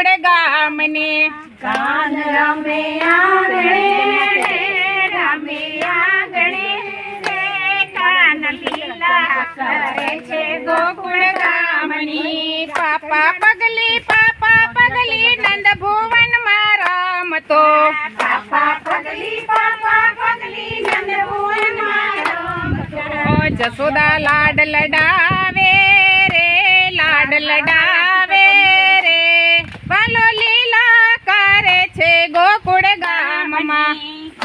ગોકુળ ગામને. કાન રમે આંગણે રમે આંગણે રે કાન લીલા કરે છે ગોકુળ ગામની. પાપા પગલી પાપા પગલી નંદ ભુવનમાં રમતો. પાપા પગલી પાપા પગલી નંદ ભુવનમાં રમતો. જસોદા લાડ લડાવે રે લાડ લડાવે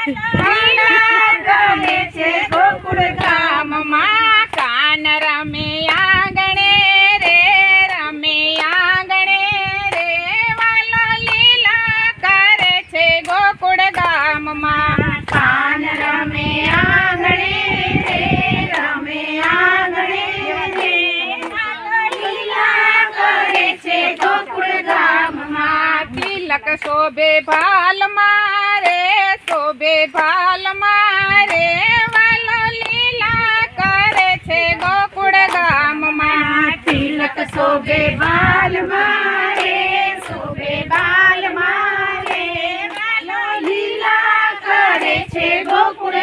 કરે છે ગોકુળ ગામમાં કાન રમે આંગણે રે રમે આંગણે રે વાલો લીલા કરે છે ગોકુળ ગામમાં કાન રમે આંગણે રે શોભે ભાલ મારે વાલો લીલા કરે છે ગોકુળ ગામમાં. તિલક શોભે ભાલ મારે શોભે ભાલ મારે વાલો લીલા કરે છે ગોકુળ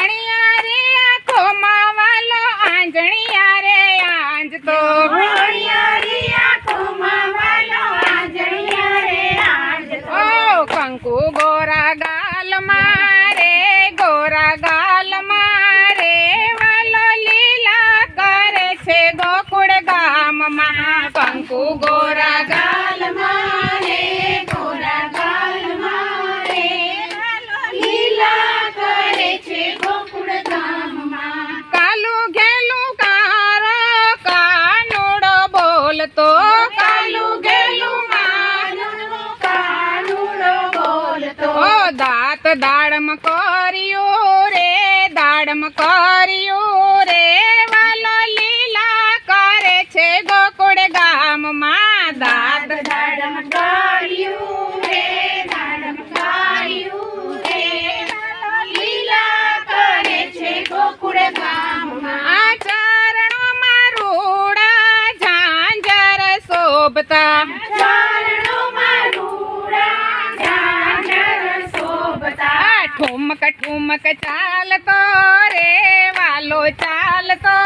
અણિયા રે આંખોમાં વાલો આંજણિયા રે વણિયારી આંખોમાં વાલો આંજણિયા રે આંજતો. ઓ કંકુ ગોરા દાડમ કર્યું રે દાડમ કર્યું રે વાલો લીલા કરે છે ગોકુળ ગામમાં દાદ. દાડમ કર્યું રે દાડમ કાળિયું રે લીલા કરે છે ગોકુળ ગામમાં. આ ચરણોમાં રૂડા ઝાંઝર શોભતા. ઠુમક ચાલતો રે, વાલો ચાલતો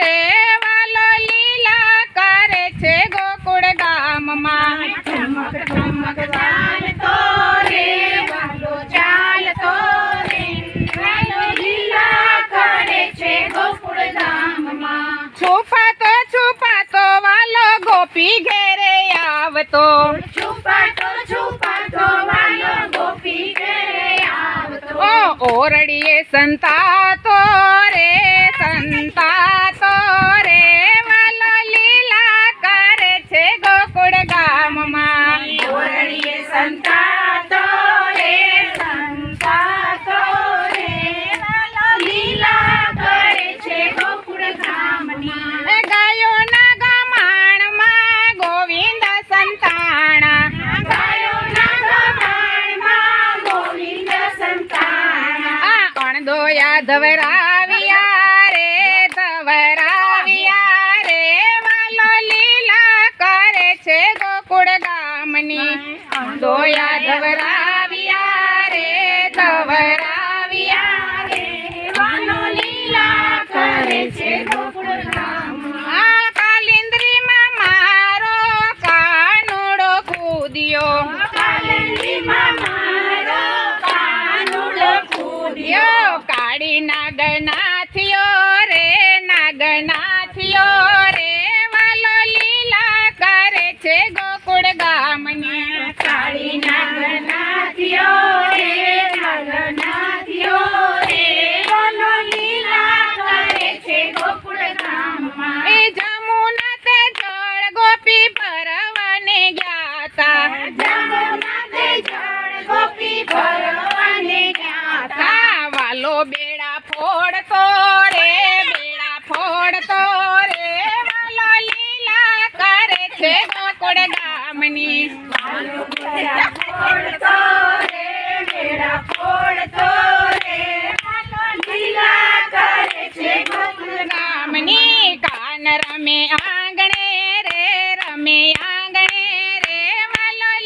રે, વાલો લીલા કરે છે ગોકુળ ગામમાં. ઠુમક ઠુમક ચાલતો આવતો સંતા તો રે સંતા તો રે, વાલો લીલા કરે છે ગોકુળ ગામમાં. ઓરડીએ વાલો લીલા કરે છે ગોકુળ ગામની આ ધવરાવ્યા રે ધવરાવ્યા રે વાલો લીલા કરે છે ગોકુળ ગામની. દોયા ધવરાવિયા નાગનાથિયો રે નાગનાથિયો રે વાલો લીલા કરે છે ગોકુળ ગામની. કાળી નાગનાથિયો રે નાગનાથિયો રે વાલો લીલા કરે છે ગોકુળ ગામમાં. એ જમુના તે જળ ગોપી ભરવાને ગયા તા. જમુના તે જળ ગોપી ભરવાને ગયા વાલો બેડા ફોડતો રે, બેડા ફોડતો રે, વાલો લીલા કરે છે ગોકોડ ગામની. ફોડતો કાન રમે આંગણે રે, રમે આંગણે રે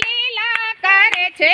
લીલા કરે છે